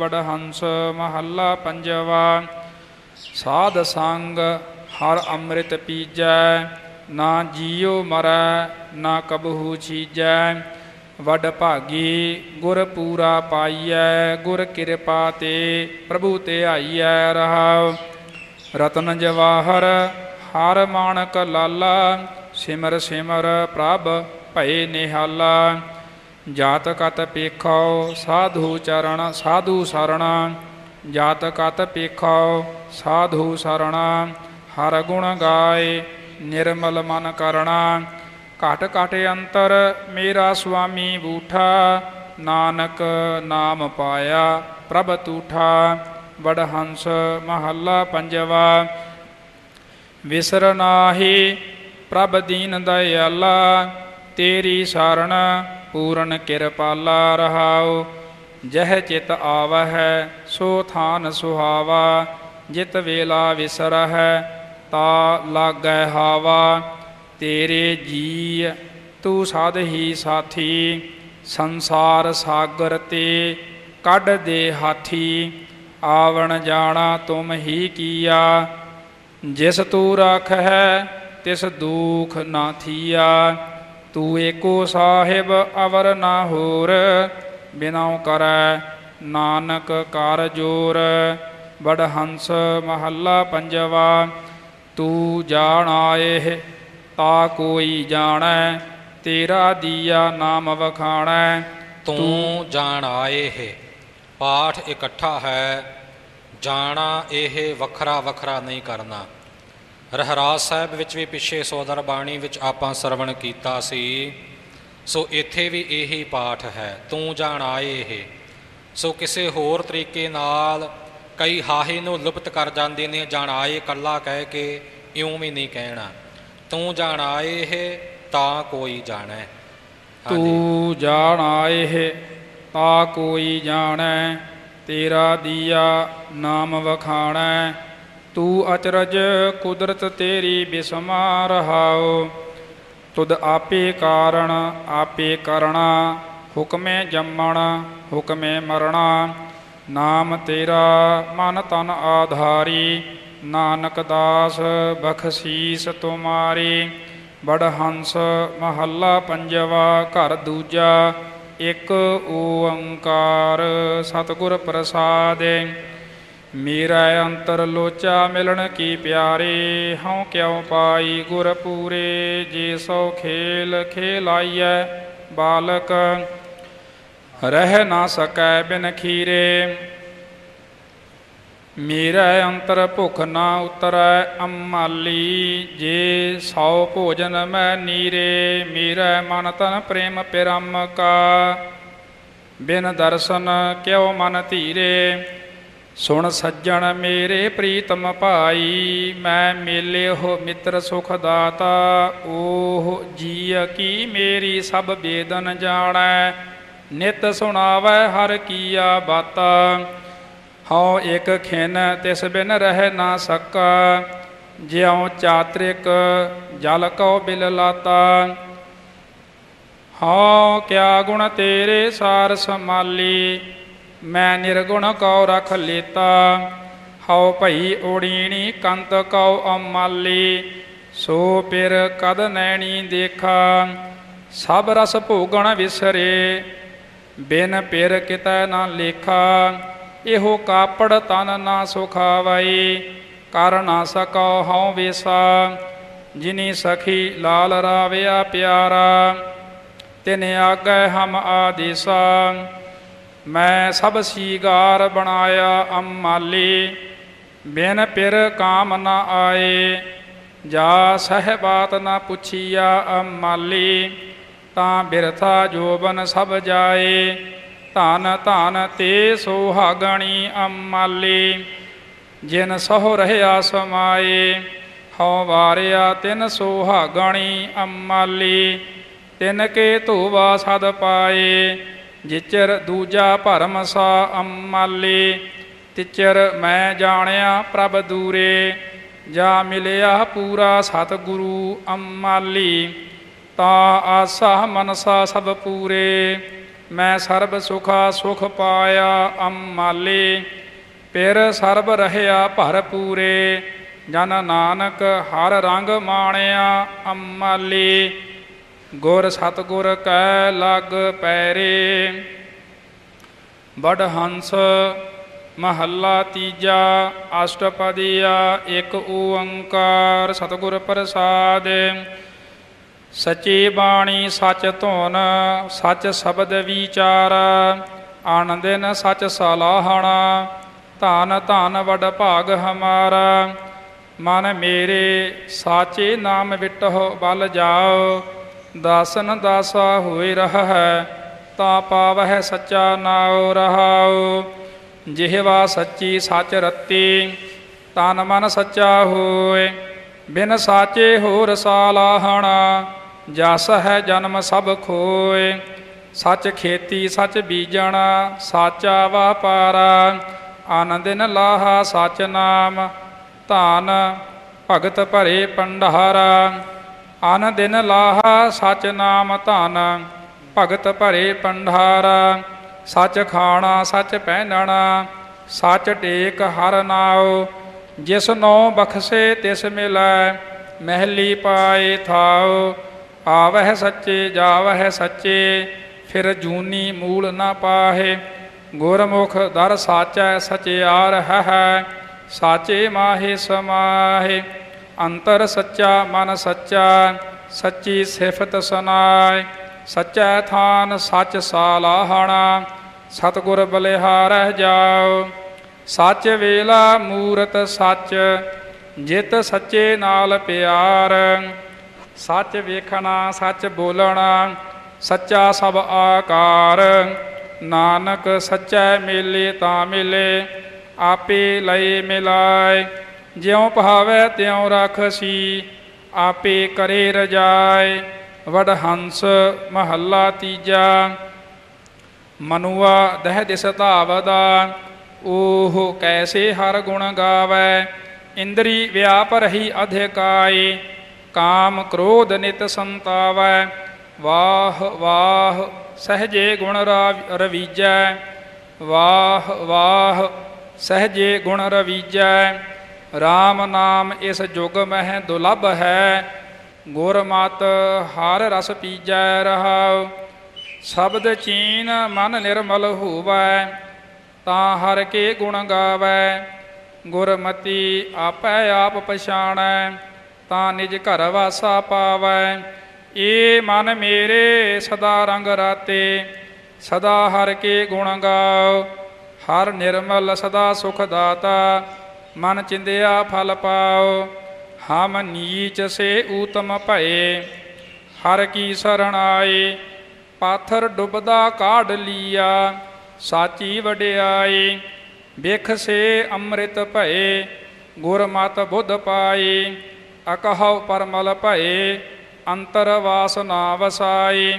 ਵਡਹੰਸ ਮਹੱਲਾ ਪੰਜਵਾ। ਸਾਧ ਸੰਗ ਹਰ ਅੰਮ੍ਰਿਤ ਪੀਜੈ, ਨਾ ਜੀਉ ਮਰੈ, ਨਾ ਕਬਹੂ ਚੀਜੈ। ਵਡ ਭਾਗੀ ਗੁਰ ਪੂਰਾ ਪਾਈਐ, ਗੁਰ ਕਿਰਪਾ ਤੇ ਪ੍ਰਭੂ ਤੇ ਆਈਐ ਰਹਾਉ। ਰਤਨ ਜਵਾਹਰ, ਹਰ ਮਾਣਕ ਲਾਲਾ, ਸਿਮਰ ਸਿਮਰ ਪ੍ਰਭ ਭਏ ਨਿਹਾਲਾ। ਜਾਤ ਕਤ ਪੇਖੋ ਸਾਧੂ ਚਰਨ ਸਾਧੂ ਸਰਣ। ਜਾਤ ਕਤ ਪੇਖੋ ਸਾਧੂ ਸਰਣ। ਹਰ ਗੁਣ ਗਾਏ, ਨਿਰਮਲ ਮਨ ਕਰਣਾ। ਘਟ ਘਟ ਅੰਤਰ ਮੇਰਾ ਸੁਆਮੀ ਬੂਠਾ। ਨਾਨਕ ਨਾਮ ਪਾਇਆ ਪ੍ਰਭ ਤੂਠਾ। ਵਡਹੰਸ ਮਹੱਲਾ ਪੰਜਵਾ। ਵਿਸਰ ਨਾਹੀ ਪ੍ਰਭ ਦੀਨ ਦਇਆਲਾ। ਤੇਰੀ ਸਰਣ ਪੂਰਨ ਕਿਰਪਾਲਾ ਰਹਾਉ। ਜਹ ਚਿਤ ਆਵਹਿ, ਸੋ ਥਾਨ ਸੁਹਾਵਾ। ਜਿਤ ਵੇਲਾ ਵਿਸਰਹਿ, ਤਾ ਲਾਗੈ ਹਾਵਾ। ਤੇਰੇ ਜੀ ਤੂੰ ਸਾਧ ਹੀ ਸਾਥੀ। ਸੰਸਾਰ ਸਾਗਰ ਤੇ ਕੱਢ ਦੇ ਹਾਥੀ। ਆਵਣ ਜਾਣਾ ਤੁਮ ਹੀ ਕੀਆ। ਜਿਸ ਤੂੰ ਰੱਖ ਹੈ ਤਿਸ ਦੂਖ ਨਾ ਥੀਆ। ਤੂੰ ਏਕੋ ਸਾਹਿਬ ਅਵਰ ਨਾ ਹੋਰ, ਬਿਨਾਉ ਕਰੈ ਨਾਨਕ ਕਰ ਜੋਰ। ਬੜ ਹੰਸ ਮਹੱਲਾ ਪੰਜਵਾ, ਤੂੰ ਜਾਣ ਆਏ ਤਾ ਕੋਈ ਜਾਣੈ, ਤੇਰਾ ਦੀਆ ਨਾਮ ਵਖਾਣੈ। ਤੂੰ ਜਾਣ ਆਏ ਹੈ ਪਾਠ ਇਕੱਠਾ ਹੈ, ਜਾਣਾ ਇਹ ਵੱਖਰਾ ਵੱਖਰਾ ਨਹੀਂ ਕਰਨਾ। ਰਹਿਰਾਸ ਸਾਹਿਬ ਵਿੱਚ ਵੀ ਪਿੱਛੇ ਸੋਦਰ ਬਾਣੀ ਵਿੱਚ ਆਪਾਂ ਸਰਵਣ ਕੀਤਾ ਸੀ, ਸੋ ਇੱਥੇ ਵੀ ਇਹੀ ਪਾਠ ਹੈ, ਤੂੰ ਜਾਣ ਆਏ ਹੈ ਸੋ ਕਿਸੇ ਹੋਰ ਤਰੀਕੇ ਨਾਲ ਕਈ ਹਾਹੇ ਨੂੰ ਲੁਪਤ ਕਰ ਜਾਂਦੇ ਨੇ, ਜਾਣ ਆਏ ਕੱਲਾ ਕਹਿ ਕੇ ਇਉਂ ਵੀ ਨਹੀਂ ਕਹਿਣਾ। ਤੂੰ ਜਾਣ ਆਏ ਹੈ ਤਾਂ ਕੋਈ ਜਾਣੈ। ਤੂੰ ਜਾਣ ਆਏ ਤਾਂ ਕੋਈ ਜਾਣੈ। ਤੇਰਾ ਦੀਆ ਨਾਮ ਵਖਾਣੈ। ਤੂੰ ਅਚਰਜ ਕੁਦਰਤ ਤੇਰੀ ਬਿਸਮਾ ਰਹਾਉ ਤੁਧ ਆਪੇ ਕਾਰਣ, ਆਪੇ ਕਰਣਾ, ਹੁਕਮੇ ਜੰਮਣ, ਹੁਕਮੇ ਮਰਣਾ, ਨਾਮ ਤੇਰਾ ਮਨ ਤਨ ਆਧਾਰੀ, ਨਾਨਕ ਦਾਸ ਬਖਸ਼ੀਸ ਤੁਮਾਰੀ, ਬੜਹੰਸ ਮਹੱਲਾ ਪੰਜਵਾ ਘਰ ਦੂਜਾ, ਇੱਕ ਓੰਕਾਰ ਸਤਿਗੁਰ ਪ੍ਰਸਾਦਿ। ਮੇਰਾ ਅੰਤਰ ਲੋਚਾ ਮਿਲਣ ਕੀ ਪਿਆਰੇ ਹਉ ਕਿਉ ਪਾਈ ਗੁਰ ਪੂਰੇ ਜੇ ਸੋ ਖੇਲ ਖੇਲਾਈਐ ਬਾਲਕ ਰਹਿ ਨਾ ਸਕੈ ਬਿਨ ਖੀਰੇ ਮੇਰਾ ਅੰਤਰ ਭੁਖ ਨਾ ਉਤਰੈ ਅਮਾਲੀ ਜੇ ਸੌ ਭੋਜਨ ਮੈਂ ਨੀਰੇ ਮੇਰਾ ਮਨ ਤਨ ਪ੍ਰੇਮ ਪਿਰਮ ਕਾ ਬਿਨ ਦਰਸ਼ਨ ਕਿਉ ਮਨ ਧੀਰੇ ਸੁਣ ਸੱਜਣ ਮੇਰੇ ਪ੍ਰੀਤਮ ਭਾਈ, ਮੈਂ ਮੇਲੇ ਹੋ ਮਿੱਤਰ ਸੁਖ ਦਾਤਾ ਓਹ ਜੀ ਕੀ ਮੇਰੀ ਸਭ ਬੇਦਨ ਜਾਣੈ, ਨਿਤ ਸੁਣਾਵੈ ਹਰ ਕੀਆ ਬਾਤਾ। ਹਉ ਇਕ ਖਿਨ ਤਿਸ ਬਿਨ ਰਹਿ ਨਾ ਸਕਾ, ਜਿਉ ਚਾਤ੍ਰਿਕ ਜਲ ਕਉ ਬਿਲ ਲਾਤਾ। ਹਉ ਕਿਆ ਗੁਣ ਤੇਰੇ ਸਾਰ ਸਮਾਲੀ ਮੈਂ ਨਿਰਗੁਣ ਕਉ ਰਖ ਲੇਤਾ, ਹਉ ਭਈ ਓੜੀਣੀ ਕੰਤ ਕਉ ਅਮਾਲੀ, ਸੋ ਪਿਰ ਕਦ ਨੈਣੀ ਦੇਖਾ, ਸਭ ਰਸ ਭੋਗਣ ਵਿਸਰੇ, ਬਿਨ ਪਿਰ ਕਿਤੈ ਨਾ ਲੇਖਾ, ਇਹੋ ਕਾਪੜ ਤਨ ਨਾ ਸੁਖਾਵਾਈ, ਕਰ ਨਾ ਸਕੋ ਹਉ ਵੇਸਾ, ਜਿਨੀ ਸਖੀ ਲਾਲ ਰਾਵਿਆ ਪਿਆਰਾ, ਤਿਨ ਆਗੈ ਹਮ ਆਦੇਸਾ ਮੈਂ ਸਭ ਸੀਗਾਰ ਬਣਾਇਆ ਅਮਾਲੀ, ਬਿਨ ਪਿਰ ਕਾਮ ਨ ਆਏ। ਜਾ ਸਹਿਬਾਤ ਨ ਪੁੱਛੀਆ ਅਮਾਲੀ, ਤਾਂ ਬਿਰਥਾ ਜੋਬਨ ਸਭ ਜਾਏ। ਧਨ ਧਨ ਤੇ ਸੁਹਾਗਣੀ ਅਮਾਲੀ, ਜਿਨ ਸਹੁ ਰਹਿਆ ਸਮਾਏ। ਹਉ ਵਾਰਿਆ ਤਿਨ ਸੁਹਾਗਣੀ ਅਮਾਲੀ, ਤਿਨ ਕੇ ਧੋਵਾ ਸਦ ਪਾਏ। ਜਿਚਰ ਦੂਜਾ ਭਰਮ ਸਾ ਅਮਾਲੀ, ਤਿਚਰ ਮੈਂ ਜਾਣਿਆ ਪ੍ਰਭ ਦੂਰੇ, ਜਾ ਮਿਲਿਆ ਪੂਰਾ ਸਤਿਗੁਰੂ ਅਮਾਲੀ, ਤਾ ਆਸਾ ਮਨਸਾ ਸਭ ਪੂਰੇ, ਮੈਂ ਸਰਬ ਸੁਖਾ ਸੁਖ ਪਾਇਆ ਅੰਮਾਲੀ, ਪਿਰ ਸਰਬ ਰਹਿਆ ਭਰਪੂਰੇ ਜਨ ਨਾਨਕ ਹਰ ਰੰਗ ਮਾਣਿਆ ਅੰਮਾਲੀ। ਗੁਰ ਸਤਗੁਰ ਕੈ ਲਗ ਪੈਰੇ। ਬੜ ਹੰਸ ਮਹੱਲਾ ਤੀਜਾ, ਅਸ਼ਟਪਦੀਆ ਇੱਕ ਓੰਕਾਰ ਸਤਿਗੁਰ ਪ੍ਰਸਾਦ। ਸੱਚੀ ਬਾਣੀ ਸਚ ਧੁਨ, ਸੱਚ ਸ਼ਬਦ ਵਿਚਾਰ। ਆਨੰਦਨ ਸੱਚ ਸਲਾਹਣਾ, ਧਨ ਧਨ ਵਡ ਭਾਗ ਹਮਾਰਾ। ਮਨ ਮੇਰੇ ਸਾਚੇ ਨਾਮ ਵਿਟਹੁ ਬਲ ਜਾਓ। ਦਾਸਨ ਦਾਸਾ ਹੋਏ ਰਹਾ ਹੈ ਤਾ ਪਾਵਹਿ ਸੱਚਾ ਨਾਉ ਰਹਾਉ। ਜਿਹਵਾ ਸੱਚੀ ਸਚ ਰਤੀ, ਤਨ ਮਨ ਸੱਚਾ ਹੋਏ। ਬਿਨ ਸਾਚੇ ਹੋਰ ਸਾਲਾਹਣਾ ਜਸ ਹੈ ਜਨਮ ਸਭ ਖੋਏ। ਸੱਚ ਖੇਤੀ ਸੱਚ ਬੀਜਣਾ, ਸਾਚਾ ਵਾਪਾਰਾ। ਆਨੰਦਨ ਲਾਹਾ ਸਚ ਨਾਮ, ਧਨ ਭਗਤ ਭਰੇ ਪੰਡਹਾਰਾ ਅਨ ਦਿਨ ਲਾਹਾ ਸਚ ਨਾਮ ਧਨ, ਭਗਤ ਭਰੇ ਪੰਡਾਰਾ। ਸਚ ਖਾਣਾ, ਸੱਚ ਪਹਿਨਣਾ, ਸੱਚ ਟੇਕ ਹਰ ਨਾਉ। ਜਿਸ ਨੋ ਬਖਸ਼ੇ ਤਿਸ ਮਿਲੈ, ਮਹਿਲੀ ਪਾਏ ਥਾਉ। ਆਵਹਿ ਸੱਚੇ, ਜਾਵਹਿ ਸੱਚੇ, ਫਿਰ ਜੂਨੀ ਮੂਲ ਨਾ ਪਾਹੇ। ਗੁਰਮੁਖ ਦਰ ਸਾਚੈ ਸਚਿਆਰ ਹੈ ਸਾਚੇ ਮਾਹੇ ਸਮਾਹੇ। ਅੰਤਰ ਸੱਚਾ ਮਨ ਸੱਚਾ, ਸੱਚੀ ਸਿਫਤ ਸੁਨਾਏ ਸੱਚਾ ਥਾਨ ਸੱਚ ਸਾਲਾਹਣਾ, ਸਤਗੁਰ ਬਲਿਹਾਰਹਿ ਜਾਓ। ਸੱਚ ਵੇਲਾ ਮੂਰਤ ਸੱਚ, ਜਿਤ ਸੱਚੇ ਨਾਲ ਪਿਆਰ। ਸੱਚ ਵੇਖਣਾ, ਸੱਚ ਬੋਲਣਾ, ਸੱਚਾ ਸਭ ਆਕਾਰ। ਨਾਨਕ ਸੱਚੈ ਮਿਲੇ ਤਾਂ ਮਿਲੇ, ਆਪੇ ਲਈ ਮਿਲਾਏ ਜਿਉ ਭਾਵੈ ਤਿਉ ਰਖਸੀ, ਆਪੇ ਕਰੇ ਰਜਾਏ ਵਡ ਹੰਸ ਮਹੱਲਾ ਤੀਜਾ। ਮਨੁਆ ਦਹਿ ਦਿਸ ਧਾਵਦਾ, ਓਹ ਕੈਸੇ ਹਰ ਗੁਣ ਗਾਵੈ। ਇੰਦਰੀ ਵਿਆਪ ਰਹੀ ਅਧਿਕਾਈ ਕਾਮ ਕ੍ਰੋਧ ਨਿਤ ਸੰਤਾਵੈ। ਵਾਹ ਵਾਹ, ਸਹਜੇ ਗੁਣ ਰਾ- ਰਵੀਜੈ। ਵਾਹ ਵਾਹ, ਸਹਜੇ ਗੁਣ ਰਵੀਜੈ। RAM ਨਾਮ ਇਸ ਜੁਗ ਮਹਿ ਦੁਲਭ ਹੈ ਗੁਰਮਤ ਹਰ ਰਸ ਪੀਜੈ ਰਹਾਉ। ਸ਼ਬਦ ਚੀਨ ਮਨ ਨਿਰਮਲ ਹੋਵੈ, ਤਾਂ ਹਰ ਕੇ ਗੁਣ ਗਾਵੈ। ਗੁਰਮਤੀ ਆਪੈ ਆਪ ਪਛਾਣੈ, ਤਾਂ ਨਿਜ ਘਰ ਵਾਸਾ ਪਾਵੈ। ਏ ਮਨ ਮੇਰੇ ਸਦਾ ਰੰਗ ਰਾਤੇ, ਸਦਾ ਹਰ ਕੇ ਗੁਣ ਗਾਓ। ਹਰ ਨਿਰਮਲ ਸਦਾ ਸੁਖ ਦਾਤਾ ਮਨ ਚਿੰਦਿਆ ਫਲ ਪਾਓ, ਹਮ ਨੀਚ ਸੇ ਊਤਮ ਭਏ। ਹਰ ਕੀ ਸਰਣ ਆਏ, ਪਾਥਰ ਡੁੱਬਦਾ ਕਾਢ ਲੀਆ, ਸਾਚੀ ਵਡਿਆਈ ਬਿਖ ਸੇ ਅੰਮ੍ਰਿਤ ਭਏ, ਗੁਰਮਤ ਬੁੱਧ ਪਾਈ ਅਕਹਉ ਪਰਮਲ ਭਏ, ਅੰਤਰ ਵਾਸਨਾ ਵਸਾਈ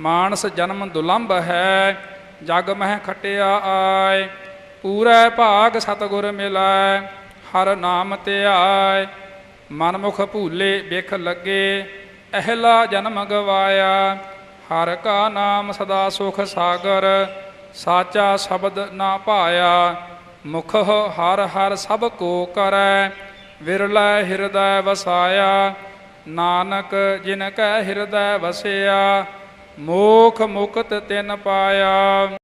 ਮਾਨਸ ਜਨਮ ਦੁਲੰਭ ਹੈ, ਜਗ ਮਹਿ ਖਟਿਆ ਆਏ। ਪੂਰੇ ਭਾਗ ਸਤਗੁਰ ਮਿਲੈ, ਹਰ ਨਾਮ ਧਿਆਏ, ਮਨਮੁਖ ਭੂਲੇ ਬਿਖ ਲੱਗੇ, ਅਹਿਲਾ ਜਨਮ ਗਵਾਇਆ, ਹਰ ਕਾ ਨਾਮ ਸਦਾ ਸੁਖ ਸਾਗਰ, ਸਾਚਾ ਸ਼ਬਦ ਨਾ ਪਾਇਆ, ਮੁਖ ਹਰ ਹਰ ਸਭ ਕੋ ਕਰੈ, ਵਿਰਲੇ ਹਿਰਦੈ ਵਸਾਇਆ, ਨਾਨਕ ਜਿਨ ਕੈ ਹਿਰਦੈ ਵਸਿਆ, ਮੋਖ ਮੁਕਤ ਤਿਨ ਪਾਇਆ।